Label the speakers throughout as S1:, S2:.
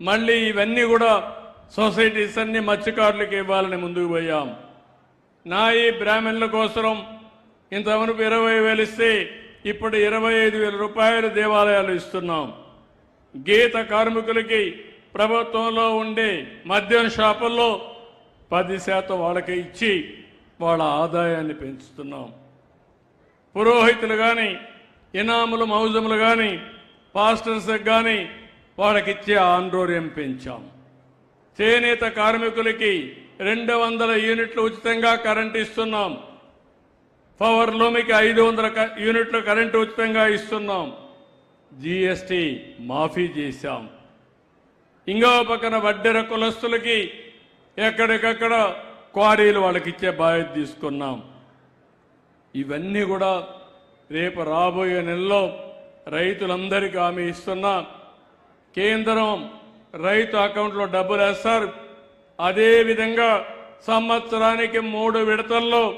S1: మళ్ళీ ఇవన్నీ కూడా సొసైటీస్ అన్ని మత్స్యకారులకు ఇవ్వాలని ముందుకు పోయాం. నాయి బ్రాహ్మణుల కోసం ఇంతవరకు ఇరవై వేలు ఇస్తే ఇప్పుడు ఇరవై ఐదు వేల రూపాయలు దేవాలయాలు ఇస్తున్నాం. గీత కార్మికులకి ప్రభుత్వంలో ఉండే మద్యం షాపుల్లో పది శాతం వాళ్ళకి ఇచ్చి వాళ్ళ ఆదాయాన్ని పెంచుతున్నాం. పురోహితులు కానీ ఇనాములు మౌజములు కానీ పాస్టర్స్కి కానీ వాళ్ళకిచ్చే ఆండ్రోర్యం పెంచాం. చేనేత కార్మికులకి రెండు వందల యూనిట్లు ఉచితంగా కరెంట్ ఇస్తున్నాం. పవర్ లోమికి ఐదు వందల క- యూనిట్లు కరెంటు ఉచితంగా ఇస్తున్నాం. జీఎస్టీ మాఫీ చేశాం. ఇంకో పక్కన వడ్డెర కులస్తులకి ఎక్కడికక్కడ క్వారీలు వాళ్ళకిచ్చే బాధ్యత తీసుకున్నాం. ఇవన్నీ కూడా రేపు రాబోయే నెలలో రైతులందరికీ హామీ ఇస్తున్నా. కేంద్రం రైతు అకౌంట్లో డబ్బులు వేస్తారు. అదేవిధంగా సంవత్సరానికి మూడు విడతల్లో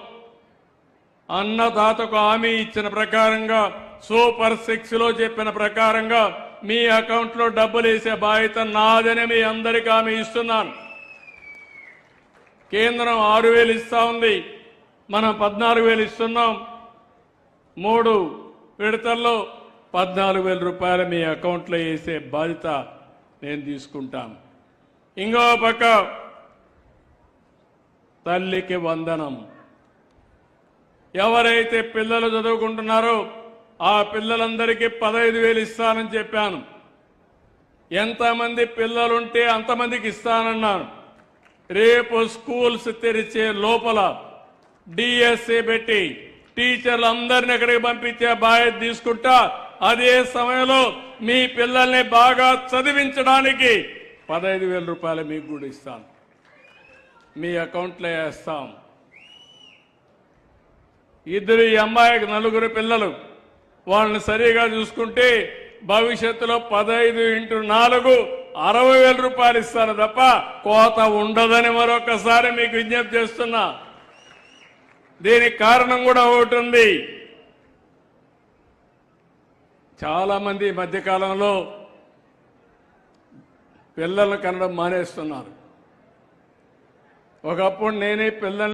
S1: అన్నదాతకు హామీ ఇచ్చిన ప్రకారంగా సూపర్ సిక్స్లో చెప్పిన ప్రకారంగా మీ అకౌంట్లో డబ్బులు వేసే బాధ్యత నాదని మీ అందరికీ హామీ ఇస్తున్నాను. కేంద్రం ఆరు వేలు ఇస్తా ఉంది. మనం పద్నాలుగు వేలు ఇస్తున్నాం. మూడు విడతల్లో పద్నాలుగు వేల రూపాయలు మీ అకౌంట్లో వేసే బాధ్యత నేను తీసుకుంటాను. ఇంకో పక్క తల్లికి వందనం. ఎవరైతే పిల్లలు చదువుకుంటున్నారో ఆ పిల్లలందరికీ పదహైదు వేలు ఇస్తానని చెప్పాను. ఎంతమంది పిల్లలుంటే అంతమందికి ఇస్తానన్నాను. రేపు స్కూల్స్ తెరిచే లోపల డిఎస్సి పెట్టి టీచర్లు అందరిని ఎక్కడికి పంపించే బాధ్యత తీసుకుంటా అదే సమయంలో మీ పిల్లల్ని బాగా చదివించడానికి పదహైదు వేల రూపాయలు మీకు కూడా ఇస్తాను. మీ అకౌంట్లో వేస్తాం. ఇద్దరు ఈ అమ్మాయికి నలుగురు పిల్లలు. వాళ్ళని సరిగా చూసుకుంటే భవిష్యత్తులో పదహైదు ఇంటూ నాలుగు అరవై వేల రూపాయలు ఇస్తాను తప్ప కోత ఉండదని మరొకసారి మీకు విజ్ఞప్తి చేస్తున్నా. దీనికి కారణం కూడా ఒకటి ఉంది. చాలా మంది ఈ మధ్యకాలంలో పిల్లలను కనడం మానేస్తున్నారు. ఒకప్పుడు నేనే పిల్లల్ని